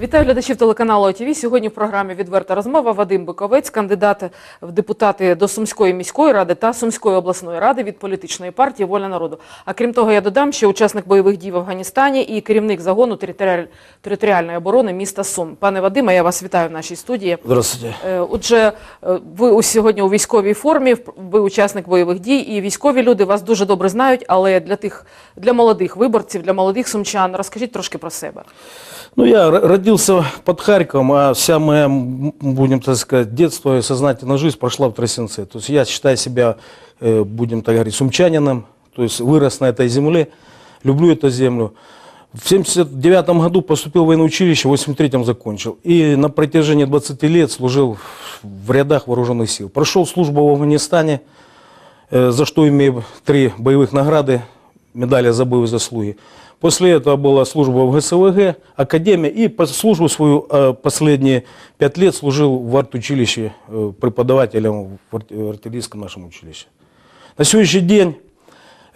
Вітаю глядачів телеканалу ОТВ. Сьогодні в програмі відверта розмова Вадим Биковець, кандидат в депутати до Сумської міської ради та Сумської обласної ради від політичної партії Воля народу. А крім того, я додам, що учасник бойових дій в Афганістані і керівник загону територіаль- територіальної оборони міста Сум. Пане Вадиме, я вас вітаю в нашій студії. Здравствуйте. Е, Отже, е, ви сьогодні у військовій формі, ви учасник бойових дій, і військові люди вас дуже добре знають. Але для тих для молодих виборців, для молодих сумчан, розкажіть трошки про себе. Ну, я р- родился под Харьковом, а вся моя, будем так сказать, детство и сознательная жизнь прошла в Тросенце. То есть я считаю себя, э, будем так говорить, сумчанином, то есть вырос на этой земле, люблю эту землю. В 79 году поступил в военное училище, в 83 закончил. И на протяжении 20 лет служил в рядах вооруженных сил. Прошел службу в Афганистане, э, за что имею три боевых награды, медали за боевые заслуги. После этого была служба в ГСВГ, академия, и службу свою э, последние пять лет служил в артучилище э, преподавателем в артиллерийском нашем училище. На сегодняшний день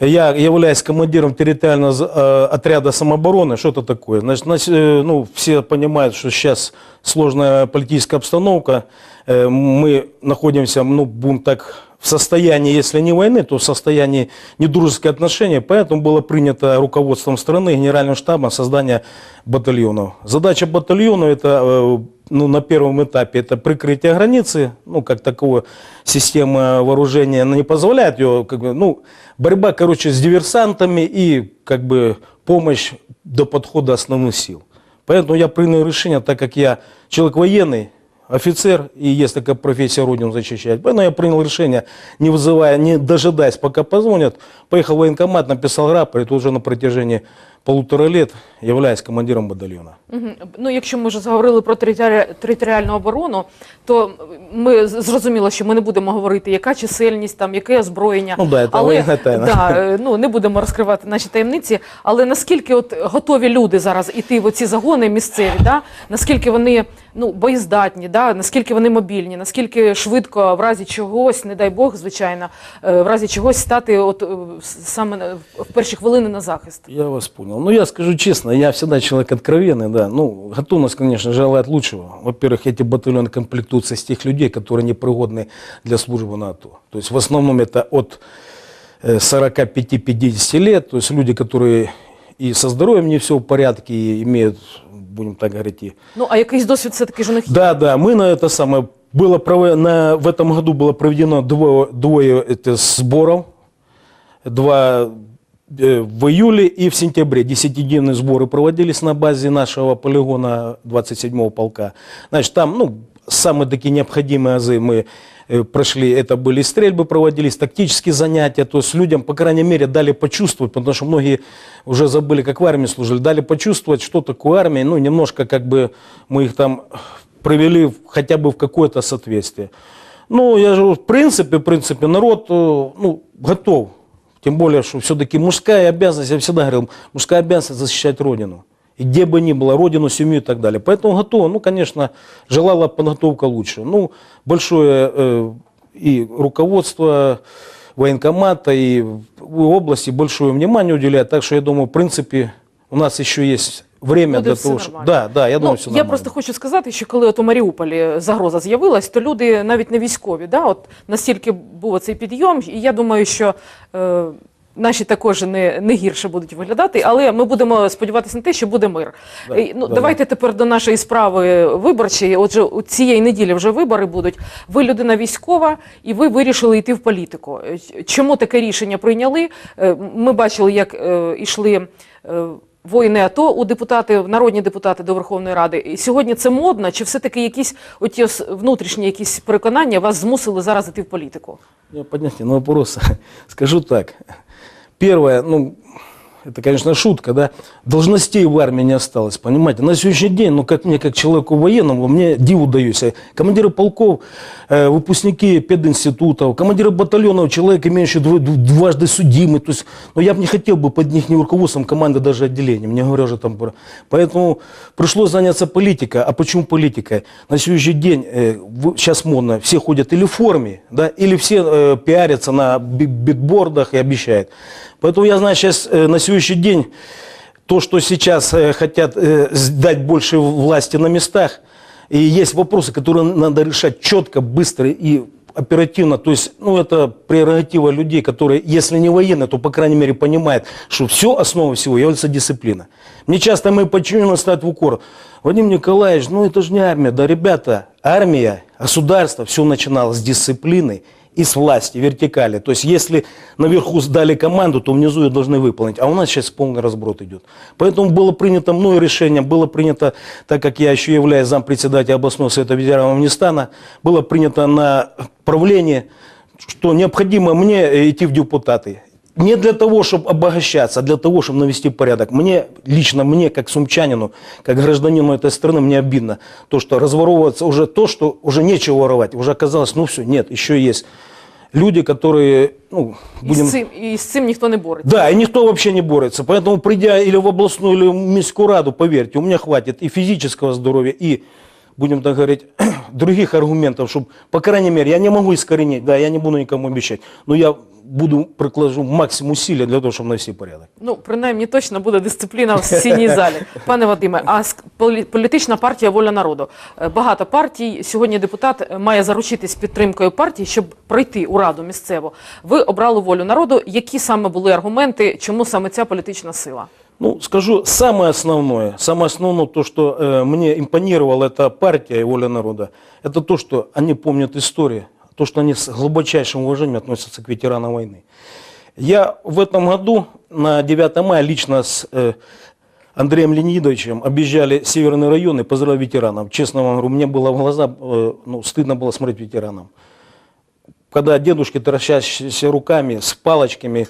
я являюсь командиром территориального э, отряда самообороны. Что это такое? Значит, э, ну, все понимают, что сейчас сложная политическая обстановка. Э, Мы находимся, ну, будем так, в состоянии, если не войны, то в состоянии недружеских отношений. Поэтому было принято руководством страны, генеральным штабом создание батальонов. Задача батальона это ну, на первом этапе это прикрытие границы, ну, как таковое система вооружения она не позволяет ее, как бы, ну, борьба, короче, с диверсантами и, как бы, помощь до подхода основных сил. Поэтому я принял решение, так как я человек военный, офицер, и есть такая профессия Родину защищать. Поэтому я принял решение, не вызывая, не дожидаясь, пока позвонят, поехал в военкомат, написал рапорт, и уже на протяжении полутора лет являюсь командиром батальйона. Ну, якщо ми вже заговорили про територі- територіальну оборону, то ми зрозуміло, що ми не будемо говорити, яка чисельність, там, яке озброєння. Ну да, це воєнна тайна. Да, е, ну, не будемо розкривати наші таємниці, але наскільки от готові люди зараз іти в ці загони місцеві, да? наскільки вони ну, боєздатні, да? наскільки вони мобільні, наскільки швидко в разі чогось, не дай Бог, звичайно, е, в разі чогось стати от, е, с- саме на- в перші хвилини на захист. Я вас понял. Ну, я скажу честно, я всегда человек откровенный, да. Ну, готовность, конечно, желает лучшего. Во-первых, эти батальоны комплектуются с тех людей, которые непригодны для службы на АТО. То есть в основном это от э, 45-50 лет, то есть люди, которые и со здоровьем не все в порядке, и имеют, будем так говорить, и Ну, а якийсь досвід все-таки ж у них є. да, да, мы на это самое было прове- на, в этом году было проведено двое, двое это, сборов, два э, в июле и в сентябре. Десятидневные сборы проводились на базе нашего полигона 27-го полка. Значит, там, ну, самые такие необходимые азы мы прошли, это были стрельбы проводились, тактические занятия, то есть людям, по крайней мере, дали почувствовать, потому что многие уже забыли, как в армии служили, дали почувствовать, что такое армия, ну, немножко как бы мы их там привели в- хотя бы в какое-то соответствие. Ну, я же, в принципе, в принципе, народ, э, ну, готов. Тем более, что все-таки мужская обязанность, я всегда говорил, мужская обязанность защищать Родину. И где бы ни было, Родину, семью и так далее. Поэтому готово. Ну, конечно, желала подготовка лучше. Ну, большое э, и руководство военкомата, и в области большое внимание уделяет. Так что, я думаю, в принципе, у нас еще есть время Буде для все того, чтобы... нормально. Да, да, я думаю, ну, все я нормально. просто хочу сказати, що коли от у Маріуполі загроза з'явилась, то люди навіть не військові, да, от настільки був цей підйом, і я думаю, що е, наші також не, не гірше будуть виглядати, але ми будемо сподіватися на те, що буде мир. Да, ну, да, давайте тепер до нашої справи виборчої. Отже, у цієї неділі вже вибори будуть. Ви людина військова, і ви вирішили йти в політику. Е, Чому таке рішення прийняли? Е, Ми бачили, як йшли. е, Воїни АТО у депутати, народні депутати до Верховної Ради. І сьогодні це модно, чи все-таки якісь оті внутрішні якісь переконання вас змусили зараз іти в політику? Я поднять на вопрос. Скажу так. Первое, ну, это, конечно, шутка, да, должностей в армии не осталось, понимаете. На сегодняшний день, ну, как мне, как человеку военному, мне диву даюсь. Командиры полков, э, выпускники пединститутов, командиры батальонов, человек, имеющий дв- дв- дважды судимый. То есть, ну, я бы не хотел бы под них не руководством команды, даже отделением, не говоря уже там про... Поэтому пришлось заняться политикой. А почему политикой? На сегодняшний день, э, сейчас модно, все ходят или в форме, да, или все э, пиарятся на би- битбордах и обещают. Поэтому я знаю сейчас э, на сегодняшний день то, что сейчас э, хотят э, сдать больше власти на местах, и есть вопросы, которые надо решать четко, быстро и оперативно. То есть, ну, это прерогатива людей, которые, если не военные, то, по крайней мере, понимают, что все, основа всего является дисциплина. Мне часто мои подчиненные ставят в укор. Вадим Николаевич, ну это же не армия. Да, ребята, армия, государство, все начиналось с дисциплины и с власти, вертикали. То есть, если наверху сдали команду, то внизу ее должны выполнить. А у нас сейчас полный разброд идет. Поэтому было принято мною решение, было принято, так как я еще являюсь зампредседателя областного совета ветеранов Афганистана, было принято на правление, что необходимо мне э, идти в депутаты Не для того, чтобы обогащаться, а для того, чтобы навести порядок. Мне, лично мне, как сумчанину, как гражданину этой страны, мне обидно, то, что разворовывается уже то, что уже нечего воровать. Уже оказалось, ну все, нет, еще есть люди, которые, ну, І будем... з, цим, і з цим ніхто не бореться. Да, и никто вообще не борется. Поэтому, придя или в областную, или в міську раду, поверьте, у меня хватит и физического здоровья, и, будем так говорить, других аргументов, чтобы, по крайней мере, я не могу искоренить, да, я не буду никому обещать, но я буду прикладу максимум усилия для того, чтобы навести порядок. Ну, принаймні, точно буде дисципліна в сесійній залі. Пане Вадиме, а політична партія Воля народу. Е, Багато партій. Сьогодні депутат е, має заручитись підтримкою партії, щоб пройти у раду місцеву. Ви обрали волю народу. Які саме були аргументи, чому саме ця політична сила? Ну, скажу самое основное, самое основное, то, что э, мне импонировала эта партия и воля народа, это то, что они помнят историю, то, что они с глубочайшим уважением относятся к ветеранам войны. Я в этом году на 9 мая лично с э, Андреем Леонидовичем объезжали северные районы, поздравлял ветеранов. Честно вам говорю, мне было в глаза, э, ну, стыдно было смотреть ветеранам когда дедушки, трощащиеся руками, с палочками,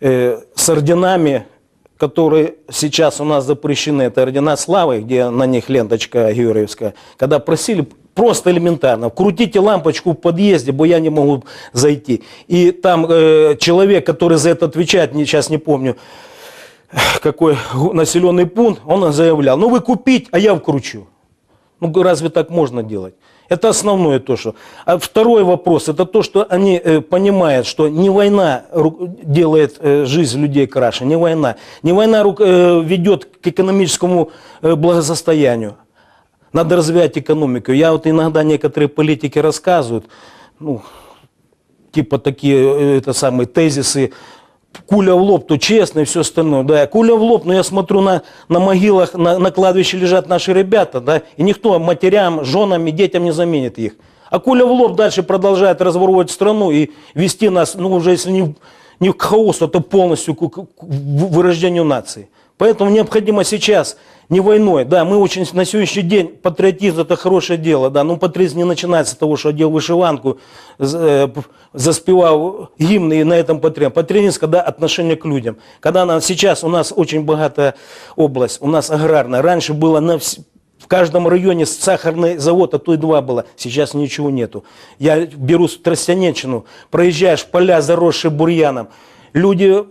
э, с орденами, которые сейчас у нас запрещены, это ордена славы, где на них ленточка георгиевская, когда просили просто элементарно, крутите лампочку в подъезде, бо я не могу зайти. И там э, человек, который за это отвечает, не, сейчас не помню, какой населенный пункт, он заявлял, ну вы купить, а я вкручу. Ну разве так можно делать? Это основное то, что. А второй вопрос, это то, что они э, понимают, что не война делает э, жизнь людей краше, не война. Не война э, ведет к экономическому э, благосостоянию. Надо развивать экономику. Я вот иногда некоторые политики рассказывают, ну, типа такие э, это самые тезисы, куля в лоб, то честно и все остальное. Да, куля в лоб, но я смотрю на, на могилах, на, на кладбище лежат наши ребята, да, и никто матерям, женам и детям не заменит их. А куля в лоб дальше продолжает разворовывать страну и вести нас, ну уже если не, не к хаосу, то полностью к- к вырождению нации. Поэтому необходимо сейчас не войной. Да, мы очень на сегодняшний день патриотизм это хорошее дело, да, но патриотизм не начинается с того, что одел вышиванку, э, заспевал гимны и на этом патриотизм. Патриотизм, когда отношение к людям. Когда она, сейчас у нас очень богатая область, у нас аграрная. Раньше было на вс- в каждом районе сахарный завод, а то и два было. Сейчас ничего нету. Я беру Тростянечину, проезжаешь поля, заросшие бурьяном. Люди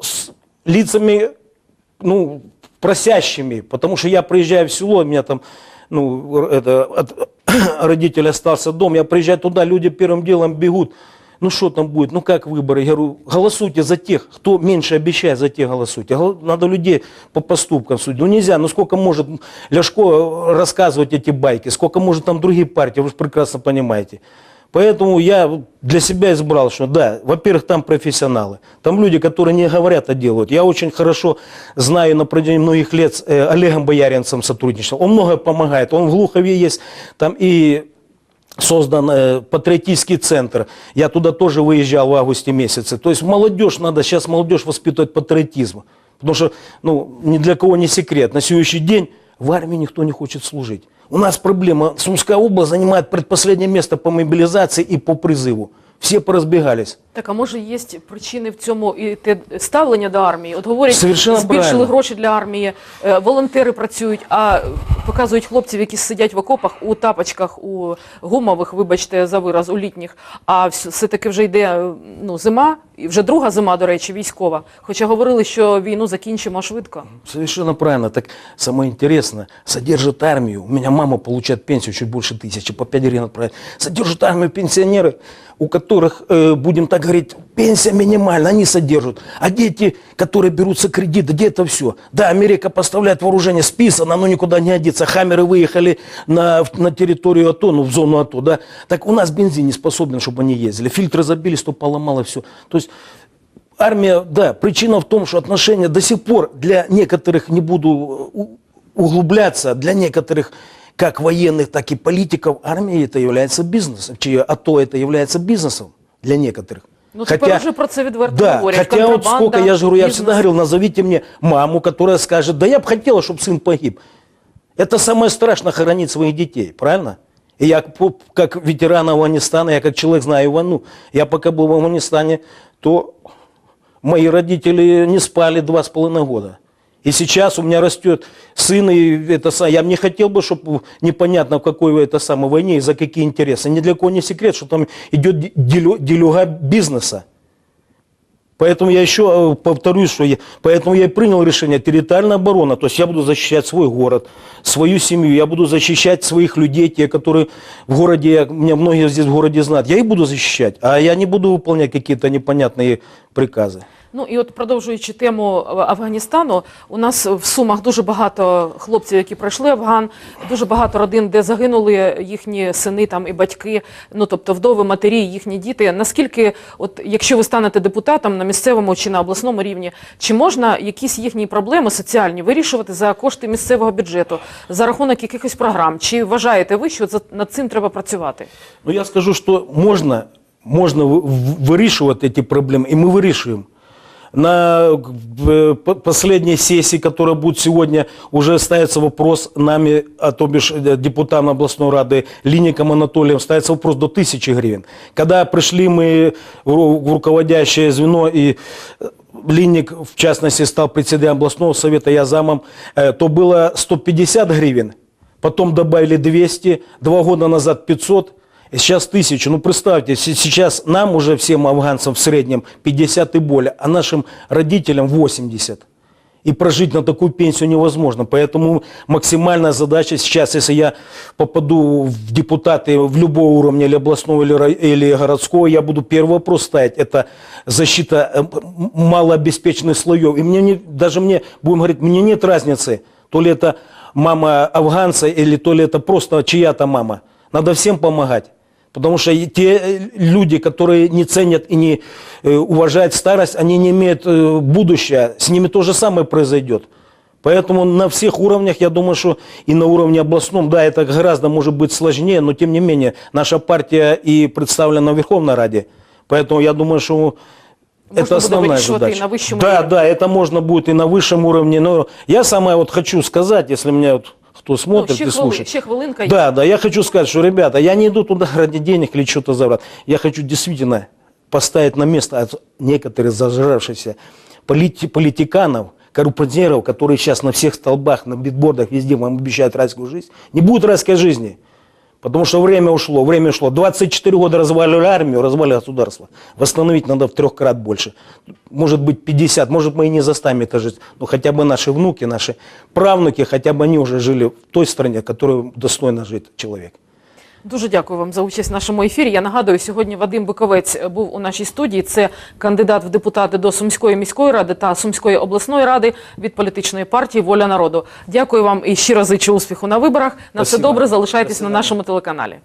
с лицами ну, просящими, потому что я приезжаю в село, у меня там, ну, это, от родителей остался дом, я приезжаю туда, люди первым делом бегут, ну что там будет, ну как выборы, я говорю, голосуйте за тех, кто меньше обещает, за тех голосуйте, Гол- надо людей по поступкам судить, ну нельзя, ну сколько может Ляшко рассказывать эти байки, сколько может там другие партии, вы же прекрасно понимаете. Поэтому я для себя избрал, что да, во-первых, там профессионалы, там люди, которые не говорят, а делают. Я очень хорошо знаю на протяжении многих лет э, Олегом Бояринцем сотрудничал. Он много помогает, он в Глухове есть, там и создан э, патриотический центр. Я туда тоже выезжал в августе месяце. То есть молодежь, надо сейчас молодежь воспитывать патриотизм. Потому что, ну, ни для кого не секрет, на сегодняшний день в армии никто не хочет служить. У нас проблема, Сумская область занимает предпоследнее место по мобилизации и по призыву. Все поразбегались. Так, а може є причини в цьому і те ставлення до армії? От говорять, Совершенно збільшили правильно. гроші для армії, е, волонтери працюють, а показують хлопців, які сидять в окопах у тапочках, у гумових, вибачте за вираз, у літніх. А вс- все-таки вже йде е, ну, зима, і вже друга зима, до речі, військова. Хоча говорили, що війну закінчимо швидко. Совершенно правильно. Так самое интересное, содержит армию. У меня мама получает пенсию чуть больше тысячи, по 5 гривен отправляет. Содержат армию пенсионеры, у которых, э, будем так говорит, пенсия минимальная, они содержат. А дети, которые берутся кредиты, где это все? Да, Америка поставляет вооружение, списано, оно никуда не годится. Хаммеры выехали на, на территорию АТО, ну, в зону АТО, да. Так у нас бензин не способен, чтобы они ездили. Фильтры забили, что поломало все. То есть армия, да, причина в том, что отношения до сих пор для некоторых, не буду углубляться, для некоторых как военных, так и политиков, армия это является бизнесом, чи АТО это является бизнесом для некоторых. Ну, тепер вже про це відверто да, говорять. хотя вот сколько, я же говорю, я всегда говорил, назовите мне маму, которая скажет, да я бы хотела, чтобы сын погиб. Это самое страшное хоронить своих детей, правильно? И я как ветеран Афганистана, я как человек знаю войну, я пока был в Афганистане, то мои родители не спали два с половиной года. И сейчас у меня растет сын, и это, я не хотел бы, чтобы непонятно в какой это самой войне и за какие интересы. Ни для кого не секрет, что там идет де- делю- делюга бизнеса. Поэтому я еще э, повторюсь, что я, поэтому я и принял решение территориальная оборона. То есть я буду защищать свой город, свою семью, я буду защищать своих людей, те, которые в городе, меня многие здесь в городе знают. Я их буду защищать, а я не буду выполнять какие-то непонятные приказы. Ну і от продовжуючи тему е, Афганістану, у нас в Сумах дуже багато хлопців, які пройшли Афган, дуже багато родин, де загинули їхні сини там і батьки, ну тобто вдови, матері, їхні діти. Наскільки, от якщо ви станете депутатом на місцевому чи на обласному рівні, чи можна якісь їхні проблеми соціальні вирішувати за кошти місцевого бюджету, за рахунок якихось програм? Чи вважаєте ви, що за- над цим треба працювати? Ну, я скажу, что можно, можно вы- в- вырішувати эти проблемы, и мы вырішуємо. На э, по- последней сессии, которая будет сегодня, уже ставится вопрос нами, а то бишь э, депутатом областной рады Лиником Анатолием, ставится вопрос до тысячи гривен. Когда пришли мы в ру- в руководящее звено и э, Линник, в частности, стал председателем областного совета, я замом, э, то было 150 гривен, потом добавили 200, два года назад 500, и сейчас 1000. Ну, представьте, се- сейчас нам уже всем афганцам в среднем 50 и более, а нашим родителям 80. И прожить на такую пенсию невозможно. Поэтому максимальная задача сейчас, если я попаду в депутаты в любого уровня, или областного, или, или городского, я буду первый вопрос ставить. Это защита э, малообеспеченных слоев. И мне не, даже мне, будем говорить, мне нет разницы, то ли это мама афганца, или то ли это просто чья-то мама. Надо всем помогать. Потому что те э, люди, которые не ценят и не э, уважают старость, они не имеют э, будущее. С ними то же самое произойдет. Поэтому на всех уровнях, я думаю, что и на уровне областном, да, это гораздо может быть сложнее, но тем не менее, наша партия и представлена в Верховной Раде. Поэтому я думаю, что Можно это основная задача. на высшем да, уровне. да, это можно будет и на высшем уровне. Но я самое вот хочу сказать, если меня вот кто смотрит ще, и слушает. хвилинка. Да, да, я хочу сказать, что, ребята, я не иду туда ради денег или что-то забрать. Я хочу действительно поставить на место от некоторых зажравшихся полити- политиканов, коррупционеров, которые сейчас на всех столбах, на битбордах, везде вам обещают райскую жизнь. Не будет райской жизни. Потому что время ушло, время ушло. 24 года разваливали армию, разваливали государство. Восстановить надо в трех крат больше. Может быть 50, может мы и не заставим это жить. Но хотя бы наши внуки, наши правнуки, хотя бы они уже жили в той стране, в которой достойно жить человек. Дуже дякую вам за участь в нашому ефірі. Я нагадую, сьогодні Вадим Биковець був у нашій студії. Це кандидат в депутати до Сумської міської ради та Сумської обласної ради від політичної партії Воля народу. Дякую вам і щиро зичу успіху на виборах. На все добре. Залишайтесь Спасибо. на нашому телеканалі.